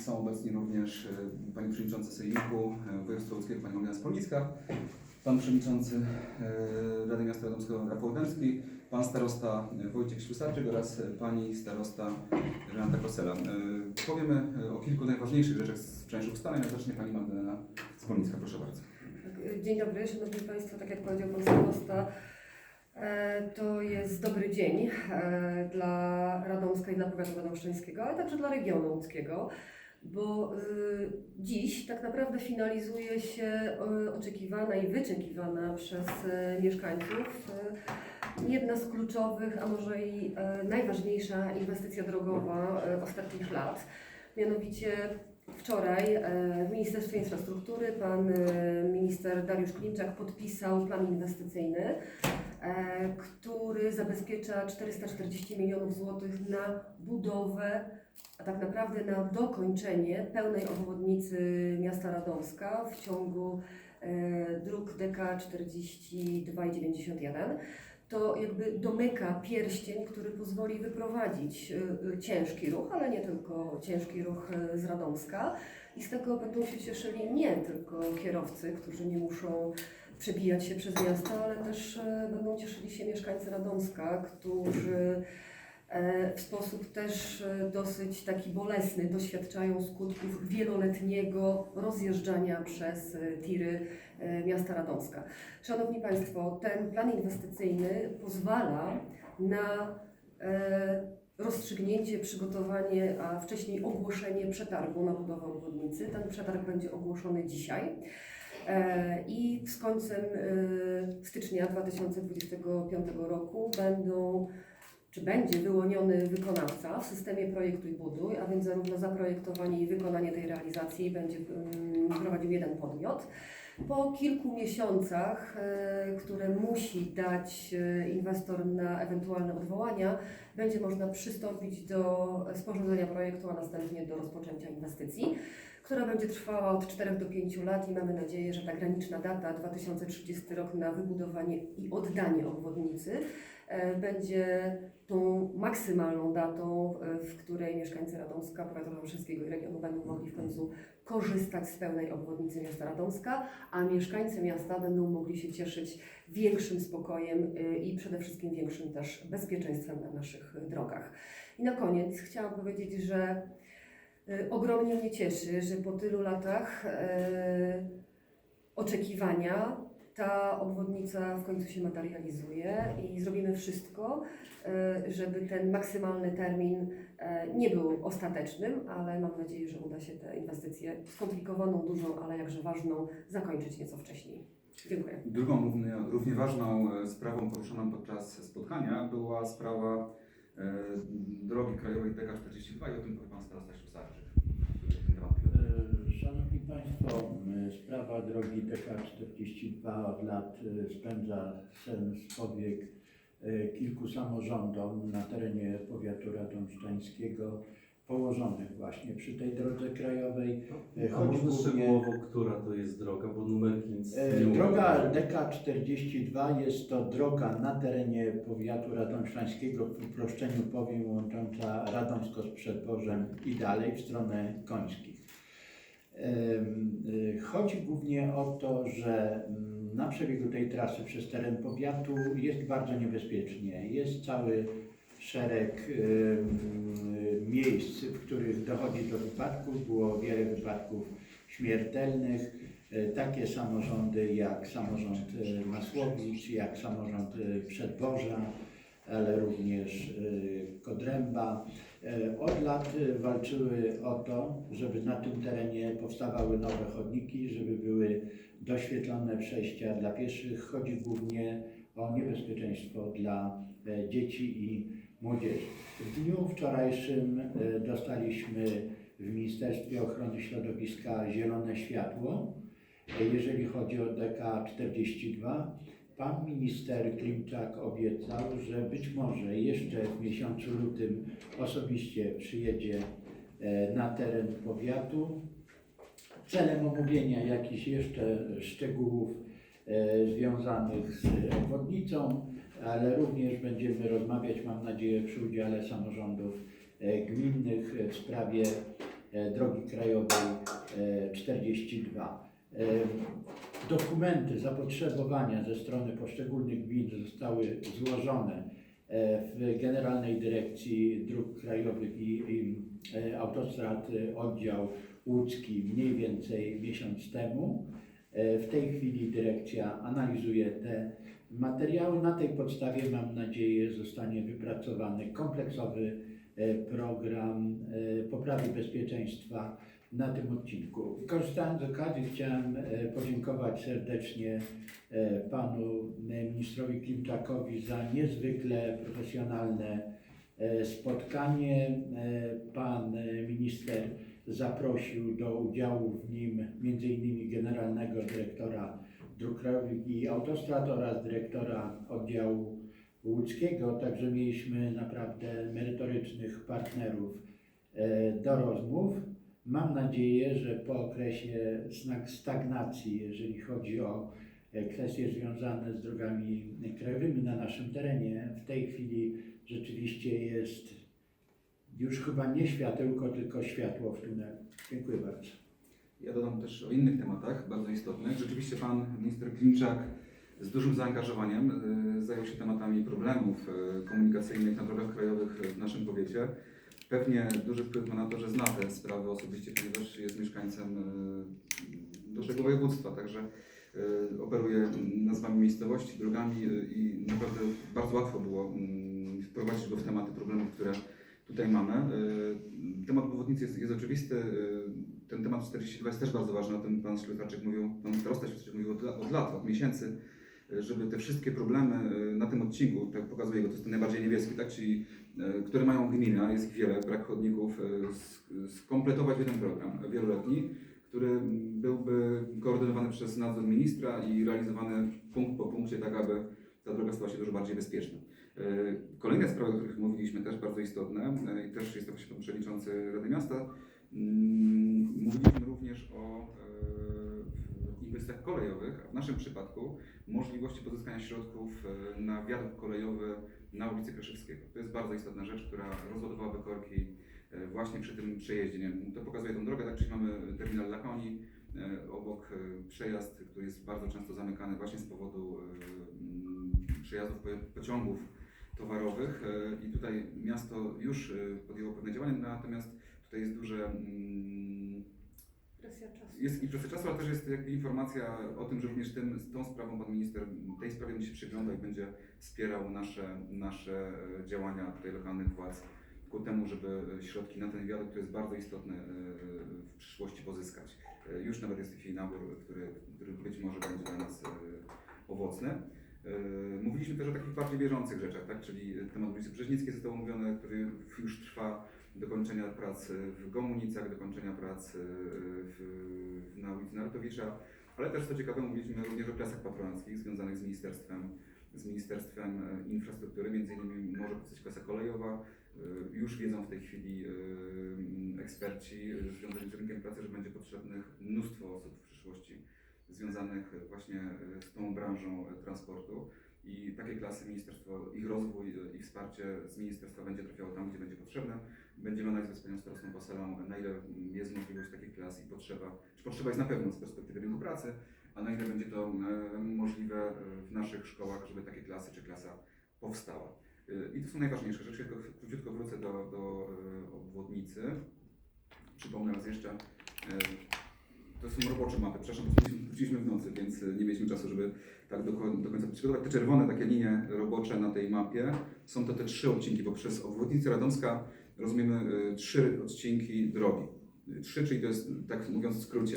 Są obecni również e, pani przewodnicząca Sejmiku e, Województwa Łódzkiego, pani Magdalena Spolicka, pan przewodniczący e, Rady Miasta Radomskiego Rafał Dębski, pan starosta Wojciech Ślusarczyk oraz pani starosta Renata Kosela. Powiemy o kilku najważniejszych rzeczach z części ustaleń, a zacznie pani Magdalena Spolicka, proszę bardzo. Dzień dobry, Szanowni Państwo, tak jak powiedział Pan Starosta, to jest dobry dzień e, dla Radomska i dla powiatu radomszczańskiego, ale także dla regionu łódzkiego, bo y, dziś tak naprawdę finalizuje się e, oczekiwana i wyczekiwana przez e, mieszkańców e, jedna z kluczowych, a może i e, najważniejsza inwestycja drogowa e, ostatnich lat, mianowicie Wczoraj e, w Ministerstwie Infrastruktury pan e, minister Dariusz Klimczak podpisał plan inwestycyjny, e, który zabezpiecza 440 milionów złotych na budowę, a tak naprawdę na dokończenie pełnej obwodnicy miasta Radomska w ciągu dróg DK 42 i 91 to jakby domyka pierścień, który pozwoli wyprowadzić y, y, ciężki ruch, ale nie tylko ciężki ruch y, z Radomska. I z tego będą się cieszyli nie tylko kierowcy, którzy nie muszą przebijać się przez miasto, ale też będą cieszyli się mieszkańcy Radomska, którzy w sposób też e, dosyć taki bolesny doświadczają skutków wieloletniego rozjeżdżania przez e, tiry e, miasta Radomska. Szanowni Państwo, ten plan inwestycyjny pozwala na e, rozstrzygnięcie, przygotowanie, a wcześniej ogłoszenie przetargu na budowę obwodnicy. Ten przetarg będzie ogłoszony dzisiaj. E, I z końcem e, stycznia 2025 roku będą czy będzie wyłoniony wykonawca w systemie projektuj buduj, a więc zarówno zaprojektowanie i wykonanie tej realizacji będzie mm, prowadził jeden podmiot. Po kilku miesiącach, e, które musi dać e, inwestor na ewentualne odwołania, będzie można przystąpić do sporządzenia projektu, a następnie do rozpoczęcia inwestycji, która będzie trwała od 4 do 5 lat i mamy nadzieję, że ta graniczna data 2030 rok na wybudowanie i oddanie obwodnicy e, będzie tą maksymalną datą, e, w której mieszkańcy Radomska, powiatu radomskiego i regionu będą mogli w końcu korzystać z pełnej obwodnicy miasta Radomska, a mieszkańcy miasta będą mogli się cieszyć większym spokojem y, i przede wszystkim większym też bezpieczeństwem na naszych drogach. I na koniec chciałam powiedzieć, że ogromnie mnie cieszy, że po tylu latach y, oczekiwania ta obwodnica w końcu się materializuje i zrobimy wszystko, y, żeby ten maksymalny termin e, nie był ostatecznym, ale mam nadzieję, że uda się tę inwestycję skomplikowaną, dużą, ale jakże ważną zakończyć nieco wcześniej. Dziękuję. Drugą równie, równie ważną e, sprawą poruszoną podczas spotkania była sprawa e, drogi krajowej DK42 i o tym powie pan starosta Ślusarczyk. E, Szanowni Państwo, sprawa drogi DK42 od lat e, spędza sen z powiek e, kilku samorządom na terenie powiatu radomszczańskiego położonych właśnie przy tej drodze krajowej. E, A choć można głównie- szczegółowo, która to jest droga, bo numerki nic E, nie mówią. Droga DK42 jest to droga na terenie powiatu radomszczańskiego, w uproszczeniu powiem, łącząca Radomsko z Przedworzem i dalej w stronę Końskich. Em, y, Chodzi głównie o to, że mm, na przebiegu tej trasy przez teren powiatu jest bardzo niebezpiecznie. Jest cały szereg miejsc, w których dochodzi do wypadków. Było wiele wypadków śmiertelnych. E, Takie samorządy jak samorząd e, Masłowicz, jak samorząd e, Przedborza, ale również Kodręba. Od lat walczyły o to, żeby na tym terenie powstawały nowe chodniki, żeby były doświetlone przejścia dla pieszych. Chodzi głównie o niebezpieczeństwo dla dzieci i młodzieży. W dniu wczorajszym e, dostaliśmy w Ministerstwie Ochrony Środowiska zielone światło, e, jeżeli chodzi o DK42. Pan minister Klimczak obiecał, że być może jeszcze w miesiącu lutym osobiście przyjedzie e, na teren powiatu celem omówienia jakichś jeszcze szczegółów związanych z obwodnicą, ale również będziemy rozmawiać, mam nadzieję, przy udziale samorządów e, gminnych w sprawie e, drogi krajowej e, 42. E, Dokumenty zapotrzebowania ze strony poszczególnych gmin zostały złożone e, w Generalnej Dyrekcji Dróg Krajowych i, i e, Autostrad e, oddział łódzki mniej więcej miesiąc temu. E, W tej chwili dyrekcja analizuje te materiały. Na tej podstawie mam nadzieję zostanie wypracowany kompleksowy e, program e, poprawy bezpieczeństwa na tym odcinku. Korzystając z okazji chciałem e, podziękować serdecznie panu ministrowi Klimczakowi za niezwykle profesjonalne spotkanie. Pan minister zaprosił do udziału w nim m.in. generalnego dyrektora dróg krajowych i autostrad oraz dyrektora oddziału łódzkiego. Także mieliśmy naprawdę merytorycznych partnerów e, do rozmów. Mam nadzieję, że po okresie stagnacji, jeżeli chodzi o e, kwestie związane z drogami krajowymi na naszym terenie, w tej chwili rzeczywiście jest już chyba nie światełko, tylko światło w tunelu. Dziękuję bardzo. Ja dodam też o innych tematach bardzo istotnych. Rzeczywiście Pan Minister Klimczak z dużym zaangażowaniem y, zajął się tematami problemów y, komunikacyjnych na drogach krajowych w naszym powiecie. Pewnie duży wpływ ma na to, że zna te sprawy osobiście, ponieważ jest mieszkańcem y, naszego województwa, także operuje nazwami miejscowości, drogami i naprawdę bardzo łatwo było mm, wprowadzić go w tematy problemów, które tutaj mamy. Temat obwodnicy jest, jest oczywisty. Ten temat 42 jest też bardzo ważny, o tym pan Ślusarczyk mówił, pan starosta mówił od, od lat, od miesięcy, y, żeby te wszystkie problemy y, na tym odcinku, tak pokazuje go, to jest ten najbardziej niebieski, tak, czyli y, które mają gminy, a jest ich wiele, brak chodników, sk- skompletować jeden program wieloletni, który byłby koordynowany przez nadzór ministra i realizowany punkt po punkcie, tak aby ta droga stała się dużo bardziej bezpieczna. Kolejne sprawy, o których mówiliśmy, też bardzo istotne i też jest to pan przewodniczący Rady Miasta. Mm, Mówiliśmy również o e, inwestycjach kolejowych, a w naszym przypadku możliwości pozyskania środków e, na wiadukt kolejowy na ulicy Kraszewskiego. To jest bardzo istotna rzecz, która rozładowałaby korki e, właśnie przy tym przejeździe. To pokazuje tą drogę, tak? Czyli mamy terminal Lakoni, e, obok przejazd, który jest bardzo często zamykany właśnie z powodu mm, przejazdów po- pociągów towarowych i tutaj miasto już podjęło pewne działania, natomiast tutaj jest duże mm, Presja czasu. jest i presja czasu, ale też jest jakby informacja o tym, że również tym, z tą sprawą pan minister tej sprawie będzie się przyglądał i będzie wspierał nasze, nasze e, działania tutaj lokalnych władz ku temu, żeby środki na ten wiadukt, który jest bardzo istotny e, w przyszłości pozyskać. E, Już nawet jest w tej chwili nabór, który, który być może będzie dla nas e, owocny. E, Mówiliśmy też o takich bardziej bieżących rzeczach, tak? czyli temat ulicy Brzeźnickiej został omówiony, który już trwa dokończenia prac w Gomunicach, dokończenia prac w, na ulicy Narutowicza, ale też co ciekawe mówiliśmy również o klasach patronatskich związanych z ministerstwem, z Ministerstwem e, Infrastruktury, między innymi może powstać klasa kolejowa. E, Już wiedzą w tej chwili e, eksperci e, związani z rynkiem pracy, że będzie potrzebnych mnóstwo osób w przyszłości związanych właśnie e, z tą branżą e, transportu. I takie klasy ministerstwo, ich rozwój, ich wsparcie z ministerstwa będzie trafiało tam, gdzie będzie potrzebne. Będziemy analizować z panią starostą Poselą, na ile jest możliwość takich klas i potrzeba, czy potrzeba jest na pewno z perspektywy rynku pracy, a na ile będzie to e, możliwe e, w naszych szkołach, żeby takie klasy czy klasa powstała. E, I to są najważniejsze rzeczy. Tylko króciutko wrócę do, do obwodnicy. Przypomnę raz jeszcze, to są robocze mapy. Przepraszam, wróciliśmy- w nocy, więc e, nie mieliśmy czasu, żeby tak do, do końca przygotować. Te czerwone takie linie robocze na tej mapie są to te trzy odcinki, bo przez obwodnicę Radomska rozumiemy y, trzy odcinki drogi. Y, Trzy, czyli to jest, tak mówiąc w skrócie,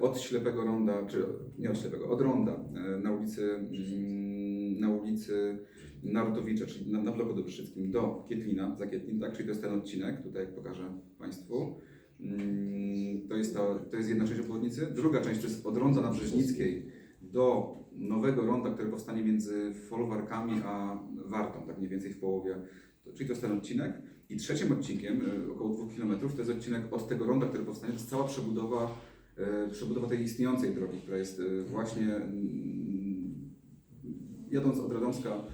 od Ślepego Ronda, czy nie od Ślepego, od Ronda na ulicy, mm, na ulicy Narutowicza, czyli na, na bloku Dobryszyckim do Kietlina, za Kietlin, tak, czyli to jest ten odcinek, tutaj pokażę Państwu. Mm, To jest, ta, to jest jedna część obwodnicy. Druga część to jest od Ronda na Brzeźnickiej do nowego ronda, które powstanie między Folwarkami a Wartą, tak mniej więcej w połowie. Czyli to jest ten odcinek. I trzecim odcinkiem, y, około dwóch kilometrów, to jest odcinek od tego ronda, który powstanie, to jest cała przebudowa, y, przebudowa tej istniejącej drogi, która jest y, właśnie mm, jadąc od Radomska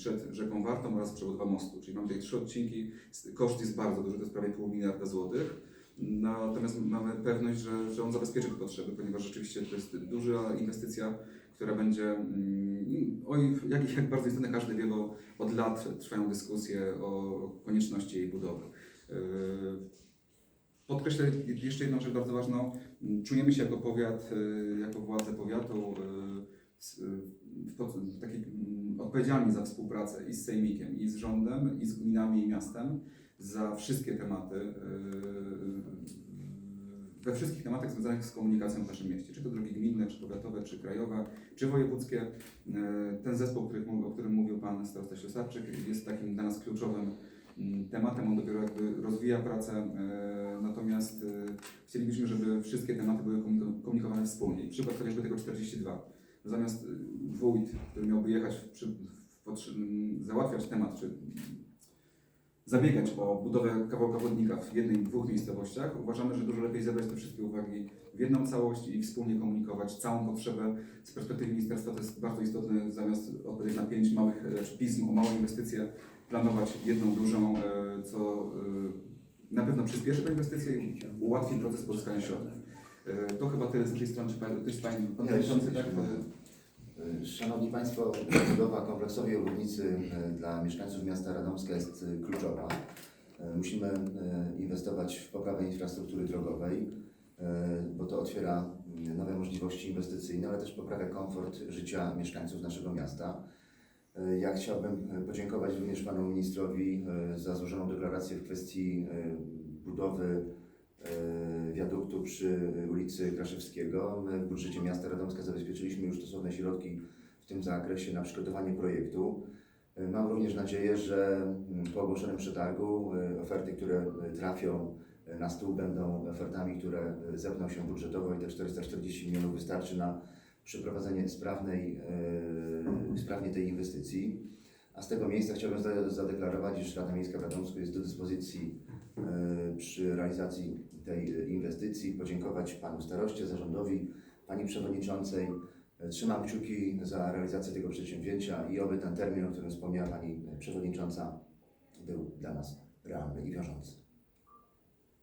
przed rzeką Wartą oraz przebudowa mostu. Czyli mamy tutaj trzy odcinki. Koszt jest bardzo duży, to jest prawie pół miliarda złotych. Natomiast mamy pewność, że, że on zabezpieczy te potrzeby, ponieważ rzeczywiście to jest duża inwestycja, która będzie, mm, oj, jak, jak bardzo istotne każdy wie, bo od lat trwają dyskusje o konieczności jej budowy. Yy, Podkreślę jeszcze jedną rzecz bardzo ważną. Czujemy się jako powiat, yy, jako władze powiatu yy, taki, mm, odpowiedzialni za współpracę i z Sejmikiem, i z rządem, i z gminami i miastem za wszystkie tematy, yy, we wszystkich tematach związanych z komunikacją w naszym mieście, czy to drogi gminne, czy powiatowe, czy krajowe, czy wojewódzkie. Yy, Ten zespół, o którym mówił Pan starosta Ślusarczyk, jest takim dla nas kluczowym mm, tematem. On dopiero jakby rozwija pracę, natomiast chcielibyśmy, żeby wszystkie tematy były komuniko- komunikowane wspólnie. Przykład chociażby tego 42. Zamiast yy, wójt, który miałby jechać, załatwiać temat, czy zabiegać o budowę kawałka chodnika w jednej, dwóch miejscowościach, uważamy, że dużo lepiej zebrać te wszystkie uwagi w jedną całość i wspólnie komunikować całą potrzebę. Z perspektywy ministerstwa to jest bardzo istotne, zamiast odpowiedzieć na pięć małych e, pism o małe inwestycje, planować jedną dużą, e, co e, na pewno przyspieszy tę inwestycję i ułatwi proces pozyskania środków. E, To chyba tyle z naszej strony. Czy ktoś z Pań, pan Ja jeszcze przewodniczący, tak? Y, Szanowni Państwo, budowa kompleksowej obwodnicy y, dla mieszkańców miasta Radomska jest kluczowa. Musimy inwestować w poprawę infrastruktury drogowej, bo to otwiera y, nowe możliwości inwestycyjne, ale też poprawia komfort życia mieszkańców naszego miasta. Ja chciałbym podziękować również Panu Ministrowi za złożoną deklarację w kwestii budowy e, wiaduktu przy ulicy Kraszewskiego. My w budżecie miasta Radomska zabezpieczyliśmy już stosowne środki w tym zakresie na przygotowanie projektu. E, Mam również nadzieję, że mm, po ogłoszonym przetargu e, oferty, które e, trafią e, na stół będą ofertami, które e, zepną się budżetowo i te 440 milionów wystarczy na przeprowadzenie sprawnej, e, sprawnie tej inwestycji. A z tego miejsca chciałbym za- zadeklarować, iż Rada Miejska w Radomsku jest do dyspozycji e, przy realizacji tej e, inwestycji, podziękować Panu Staroście, Zarządowi, Pani Przewodniczącej. E, Trzymam kciuki za realizację tego przedsięwzięcia i oby ten termin, o którym wspomniała Pani Przewodnicząca, był dla nas realny i wiążący.